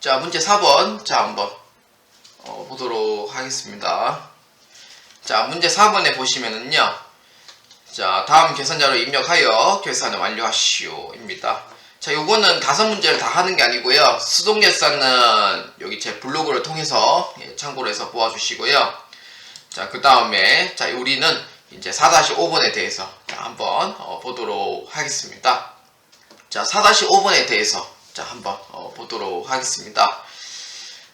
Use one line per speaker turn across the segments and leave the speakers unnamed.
자, 문제 4번. 자, 한번 어, 보도록 하겠습니다. 자, 문제 4번에 보시면은요. 자, 다음 계산자로 입력하여 계산을 완료하시오 입니다. 자, 요거는 다섯 문제를 다 하는 게 아니고요. 수동 계산은 여기 제 블로그를 통해서 예, 참고를 해서 보아주시고요. 자, 그 다음에 자, 우리는 이제 4-5번에 대해서 자, 한번 어, 보도록 하겠습니다. 자, 4-5번에 대해서 자, 한번 어, 보도록 하겠습니다.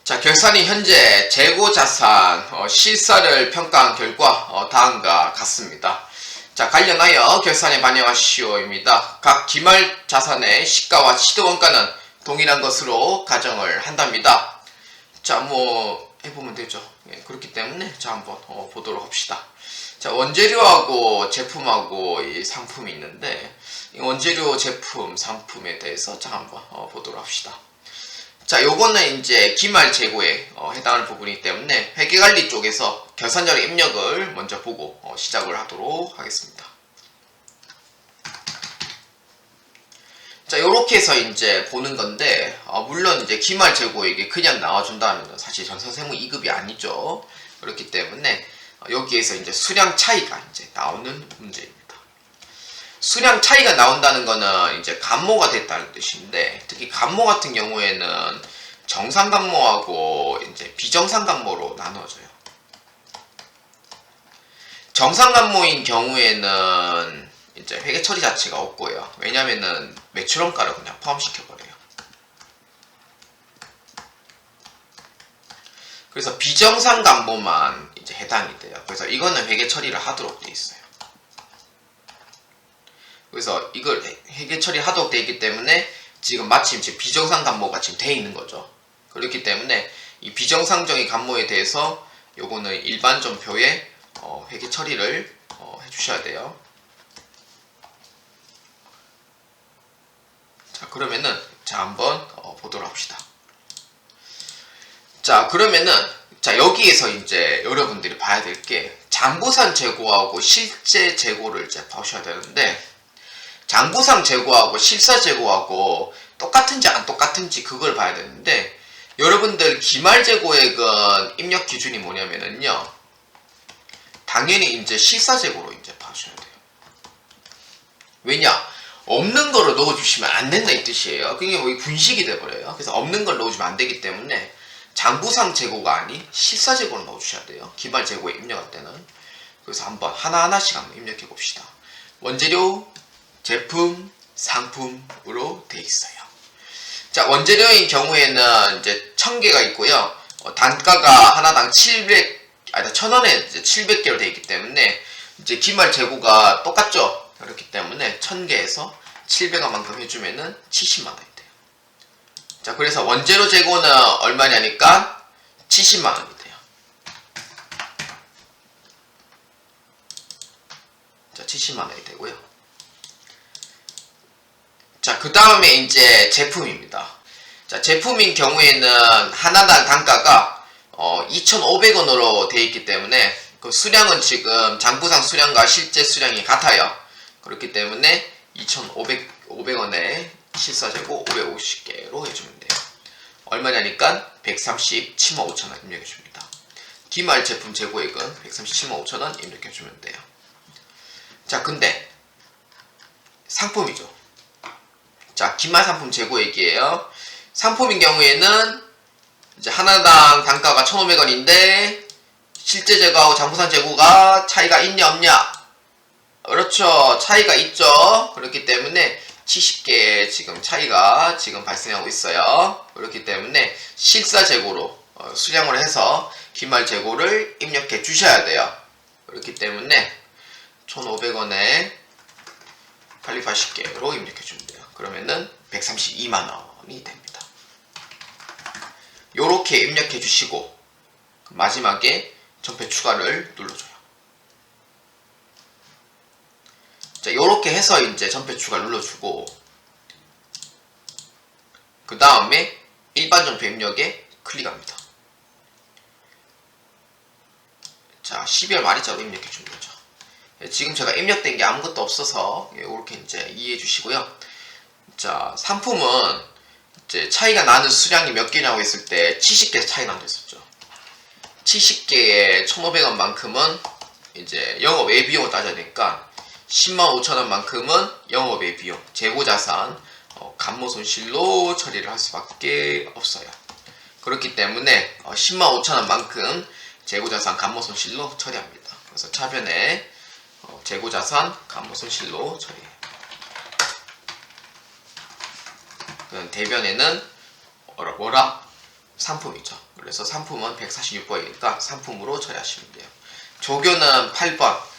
자, 결산이 현재 재고 자산 어, 실사를 평가한 결과 어, 다음과 같습니다. 자, 관련하여 결산에 반영하시오입니다. 각 기말 자산의 시가와 시도원가는 동일한 것으로 가정을 한답니다. 자, 뭐 해보면 되죠. 예, 그렇기 때문에 자 한번 어, 보도록 합시다. 자, 원재료하고 제품하고 이 상품이 있는데 이 원재료, 제품, 상품에 대해서 자 한번 어, 보도록 합시다. 자, 요거는 이제 기말 재고에 어, 해당하는 부분이기 때문에 회계관리 쪽에서 결산자료 입력을 먼저 보고 어, 시작을 하도록 하겠습니다. 자, 요렇게 해서 이제 보는 건데, 어, 물론 이제 기말 재고에게 그냥 나와준다면 사실 전선세무 2급이 아니죠. 그렇기 때문에 어, 여기에서 이제 수량 차이가 이제 나오는 문제입니다. 수량 차이가 나온다는 거는 이제 감모가 됐다는 뜻인데, 특히 감모 같은 경우에는 정상 감모하고 이제 비정상 감모로 나누어져요. 정상 감모인 경우에는 이제 회계 처리 자체가 없고요. 왜냐면은 매출원가를 그냥 포함시켜버려요. 그래서 비정상 감모만 이제 해당이 돼요. 그래서 이거는 회계 처리를 하도록 돼 있어요. 그래서 이걸 회계 처리하도록 돼 있기 때문에 지금 마침 지금 비정상 감모가 지금 돼 있는 거죠. 그렇기 때문에 이 비정상적인 감모에 대해서 요거는 일반 전표에 어, 회계 처리를 어, 해주셔야 돼요. 자 그러면은 자 한번 어, 보도록 합시다. 자 그러면은 자 여기에서 이제 여러분들이 봐야 될 게 장부상 재고하고 실제 재고를 이제 보셔야 되는데 장부상 재고하고 실사 재고하고 똑같은지 안 똑같은지 그걸 봐야 되는데 여러분들 기말 재고액은 입력 기준이 뭐냐면은요 당연히 이제 실사 재고로 이제 봐셔야 돼요. 왜냐 없는 거를 넣어주시면 안 된다 이 뜻이에요. 그게 뭐 분식이 돼버려요. 그래서 없는 걸 넣어주면 안 되기 때문에 장부상 재고가 아닌 실사 재고를 넣어주셔야 돼요. 기말 재고에 입력할 때는. 그래서 한번 하나하나씩 한번 입력해 봅시다. 원재료, 제품, 상품으로 돼 있어요. 자, 원재료인 경우에는 이제 1000개가 있고요. 어, 단가가 하나당 700, 아니, 1000원에 이제 700개로 돼 있기 때문에 이제 기말 재고가 똑같죠? 그렇기 때문에 1000개에서 700원만큼 해주면은 70만원이 돼요. 자, 그래서 원재료 재고는 얼마냐니까 70만원이 돼요. 자, 70만원이 되고요. 자, 그 다음에 이제 제품입니다. 자, 제품인 경우에는 하나당 단가가 어, 2,500원으로 되어 있기 때문에 그 수량은 지금 장부상 수량과 실제 수량이 같아요. 그렇기 때문에 2,500원에 실사재고 550개로 해주면 돼요. 얼마냐니까 137만 5천원 입력해줍니다. 기말 제품 재고액은 137만 5천원 입력해주면 돼요. 자, 근데 상품이죠. 자, 기말 상품 재고액이에요. 상품인 경우에는 이제 하나당 단가가 1,500원인데 실제 재고하고 장부상 재고가 차이가 있냐 없냐? 그렇죠. 차이가 있죠. 그렇기 때문에 70개 지금 차이가 지금 발생하고 있어요. 그렇기 때문에 실사 재고로 어, 수량을 해서 기말 재고를 입력해 주셔야 돼요. 그렇기 때문에 1,500원에 880개로 입력해 주면 돼요. 그러면은 132만 원이 됩니다. 요렇게 입력해 주시고 마지막에 전패 추가를 눌러줘요. 자, 요렇게 해서 이제 전패 추가 눌러주고 그 다음에 일반 전패 입력에 클릭합니다. 자, 12월 말일자로 입력해 주는 거죠. 예, 지금 제가 입력된 게 아무것도 없어서 예, 이렇게 이제 이해해 주시고요. 자, 상품은 이제 차이가 나는 수량이 몇 개냐고 했을 때 70개 차이 난다 했었죠. 70개에 1,500원만큼은 이제 영업 외비용을 따져야 되니까 10만 5천 원만큼은 영업 외비용, 재고자산, 어, 감모 손실로 처리를 할 수밖에 없어요. 그렇기 때문에 어, 10만 5천 원만큼 재고자산, 감모 손실로 처리합니다. 그래서 차변에 어, 재고자산, 감모 손실로 처리해요. 대변에는 뭐라? 상품이죠. 그래서 상품은 146번이니까 상품으로 처리하시면 돼요. 조교는 8번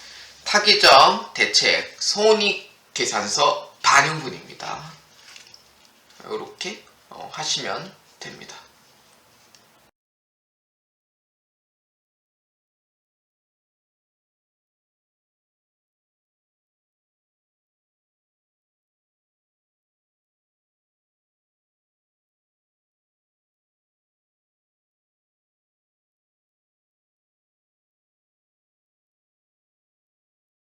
타기점 대책 손익 계산서 반영분입니다. 이렇게 어, 하시면 됩니다.